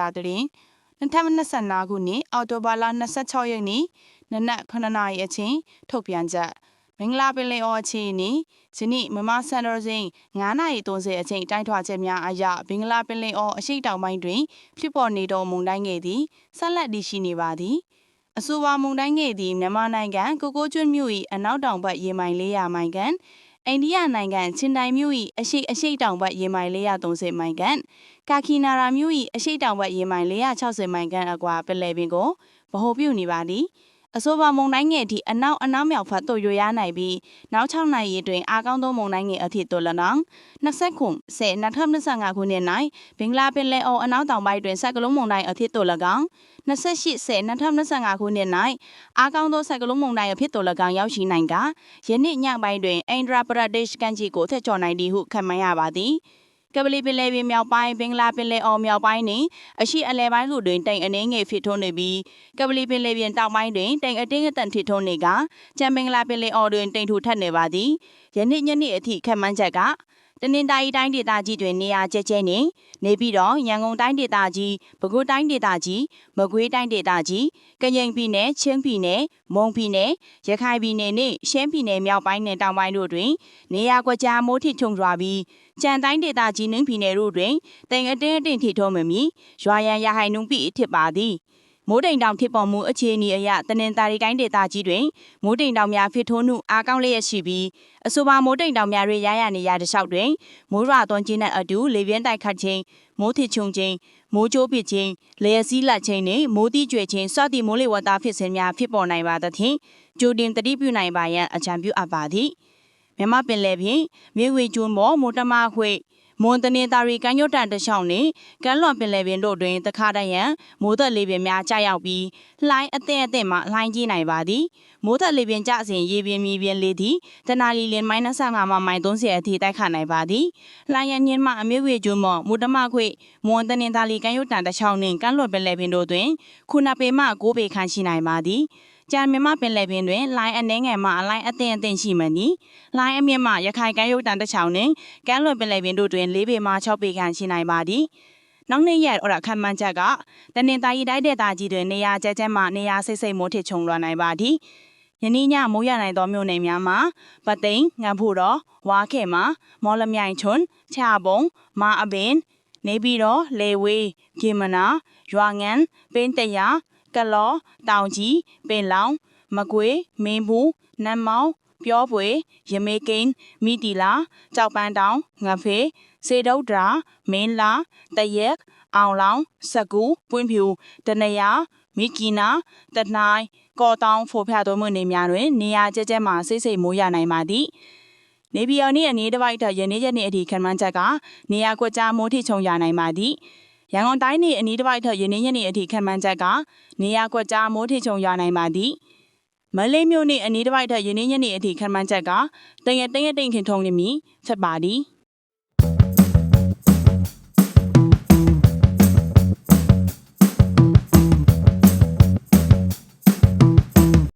တာတရင်2025ခုနှစ်အောက်တိုဘာလ26ရက်နေ့နနက်9နာရီအချိန်ထုတ်ပြန်ချက်မင်္ဂလာပင်လယ်အော်အခြေအနေယနေ့မမစံတော်စိန်9:30အချိန်တိုင်းထွာချက်များအရဘင်္ဂလားပင်လယ်အော်အရှိတောင်ပိုင်းတွင်ဖြစ်ပေါ်နေသောမုန်တိုင်းငယ်သည်ဆက်လက်တည်ရှိနေပါသည်အဆိုပါမုန်တိုင်းငယ်သည်မြန်မာနိုင်ငံကိုကိုကျွန်းမြို့၏အနောက်တောင်ဘက်ရေမိုင်400မိုင်ခန့် အိန္ဒိယနိုင်ငံချင်းတိုင်မြို့၏အရှိအရှိတောင်ဘက်ရေမိုင်430မိုင်ခန့်ကာကီနာရာမြို့၏အရှိတောင်ဘက်ရေမိုင်460မိုင်ခန့်အကွာပင်လယ်ပင်ကိုဗဟိုပြုနေပါသည် အဆိုပါမုန်တိုင်းငယ်ထိအနောက်အနောက်မြောက်ဘက်သို့ရွေ့ရနိုင်ပြီးနောက်6နိုင်ရီတွင်အားကောင်းသောမုန်တိုင်းငယ်အဖြစ်သို့၎င်း20ခု10 2025ခုနှစ်၌ဘင်္ဂလားပင်လယ်အော်အနောက်တောင်ပိုင်းတွင်ဆက်ကလုံးမုန်တိုင်းအဖြစ်သို့၎င်း28 10 2025ခုနှစ်၌အားကောင်းသောဆက်ကလုံးမုန်တိုင်းအဖြစ်သို့၎င်းရောက်ရှိနိုင်ကယနေ့ညပိုင်းတွင်အိန္ဒြာပရဒေ့ရှ်ကန်ကြီးကိုထက်ချော်နိုင်သည်ဟုခန့်မှန်းရပါသည် ကပလီပင်လယ်ပြင်မြောက်ပိုင်းဘင်္ဂလားပင်လယ်အော်မြောက်ပိုင်းနှင့်အရှိအလဲပိုင်းတို့တွင်တိမ်အနှင်းငယ်ဖြစ်ထွန်းနေပြီးကပလီပင်လယ်ပြင်တောင်ပိုင်းတွင်တိမ်အတင်းအတန်ဖြစ်ထွန်းနေကကြံဘင်္ဂလားပင်လယ်အော်တွင်တိမ်ထူထပ်နေပါသည်ယနေ့ညနေအထိခန့်မှန်းချက်က တနင်္သာရီတိုင်းဒေသကြီးတွင်နေရာကျကျနေနေပြီးတော့ရန်ကုန်တိုင်းဒေသကြီးပဲခူးတိုင်းဒေသကြီးမကွေးတိုင်းဒေသကြီးကရင်ပြည်နယ်ချင်းပြည်နယ်မွန်ပြည်နယ်ရခိုင်ပြည်နယ်နှင့်ရှမ်းပြည်နယ်မြောက်ပိုင်းနဲ့တောင်ပိုင်းတို့တွင် နေရာကွက်ကြားမိုးထစ်ချုံရွာပြီးကြံတိုင်းဒေသကြီးနှင်းပြည်နယ်တို့တွင်တိမ်အတင်းအတင်းထီထုံးမမီရွာရန်ရဟိုင်နှုံပြီးဖြစ်ပါသည် မိုးတိမ်တောင်ဖြစ်ပေါ်မှုအခြေအနေအရတနင်္သာရီတိုင်းဒေသကြီးတွင်မိုးတိမ်တောင်များဖြစ်ထွန်းမှုအားကောင်းလျက်ရှိပြီးအဆိုပါမိုးတိမ်တောင်များတွင်ရရနေရတဲ့လျှောက်တွင်မိုးရွာသွန်းခြင်းနဲ့အတူလေပြင်းတိုက်ခတ်ခြင်းမိုးထစ်ချုံခြင်းမိုးကြိုးပစ်ခြင်းလျက်စည်းလက်ခြင်းနှင့်မိုးတိကျွေခြင်းစသည့်မိုးလေဝသဖြစ်စဉ်များဖြစ်ပေါ်နိုင်ပါသဖြင့်ကြိုတင်တတိပြုနိုင်ပါရန်အကြံပြုအပ်ပါသည်မြမပင်လယ်ဖြင့်မြေဝေကျွန်းပေါ်မိုးတမခွေ မွန်တနေသားရီကမ်းရွတ်တန်တချောင်းနှင့်ကမ်းလွန်ပင်လယ်ပင်တို့တွင်တခါတရံမိုးသက်လေပင်များကြာရောက်ပြီးလှိုင်းအသင့်အသင့်မှလှိုင်းကြီးနိုင်ပါသည်မိုးသက်လေပင်ကြစဉ်ရေပင်မြေပင်လေသည်တနာလီလင်မိုင်း25မှမိုင်30အထိတိုက်ခတ်နိုင်ပါသည်လှိုင်းရညင်းမှအမြင့်ဝေကျွန်းမော်မူတမခွေမွန်တနေသားရီကမ်းရွတ်တန်တချောင်းနှင့်ကမ်းလွန်ပင်လယ်ပင်တို့တွင်ခုနပေမှ9ပေခန့်ရှိနိုင်ပါသည် ကြံမြမပင်လယ်ပင်တွင်လိုင်းအနှဲငယ်မှအလိုင်းအသင့်အသင့်ရှိမှနီလိုင်းအမြင့်မှရခိုင်ကမ်းရုပ်တန်တစ်ချောင်းနှင့်ကမ်းလွန်ပင်လယ်ပင်တို့တွင်၄ပေမှ6ပေခန့်ရှိနိုင်ပါသည်နောက်နေ့ရက်အော်ခမ်းမှန်းချက်ကတနင်္သာရီတိုင်းဒေသကြီးတွင်နေရာကျကျမှနေရာစိတ်စိတ်မိုးထစ်ချုံလွှမ်းနိုင်ပါသည်ယနေ့ညမိုးရနိုင်သောမြို့နယ်များမှာပသိမ်ငန်းဖို့တော်ဝါခဲမှာမော်လမြိုင်ချွန်းချာပုံမာအပင် နေပြီးတော့လေဝေးဂေမနာရွာငန်းပင်းတရာ ကလောတောင်ကြီးပင်လောင်မကွေမင်းဘူးနမ်မောင်ပြောပွေရမေကိန်းမိတီလာကြောက်ပန်းတောင်ငဖေစေတုတ်ဒရာမင်းလာတရက်အောင်လောင်စကူပွင့်ဖြူတနယာမိကီနာတနိုင်ကော်တောင်ဖိုဖျားတို့မှုနေများတွင် နေရာကျကျမှစိတ်စိတ်မိုးရနိုင်ပါသည်နေပြည်တော်နေ့အနည်းတစ်ပိုက်ထရင်းနေရက်နေ့အထိခံမှန်းချက်က နေရာကွက်ကြားမိုးထိချုံရနိုင်ပါသည် ရန်ကုန်တိုင်းနေအနီးတစ်ပိုက်ထရင်းနေရက်နေ့အထိခံမှန်းချက်ကနေရာကွက်ကြားမိုးထိချုံရနိုင်ပါသည်မလေးမြို့နေအနီးတစ်ပိုက်ထရင်းနေရက်နေ့အထိခံမှန်းချက်ကတငယ်တငယ်တိန်ခင်ထုံနေမီဖြစ်ပါသည်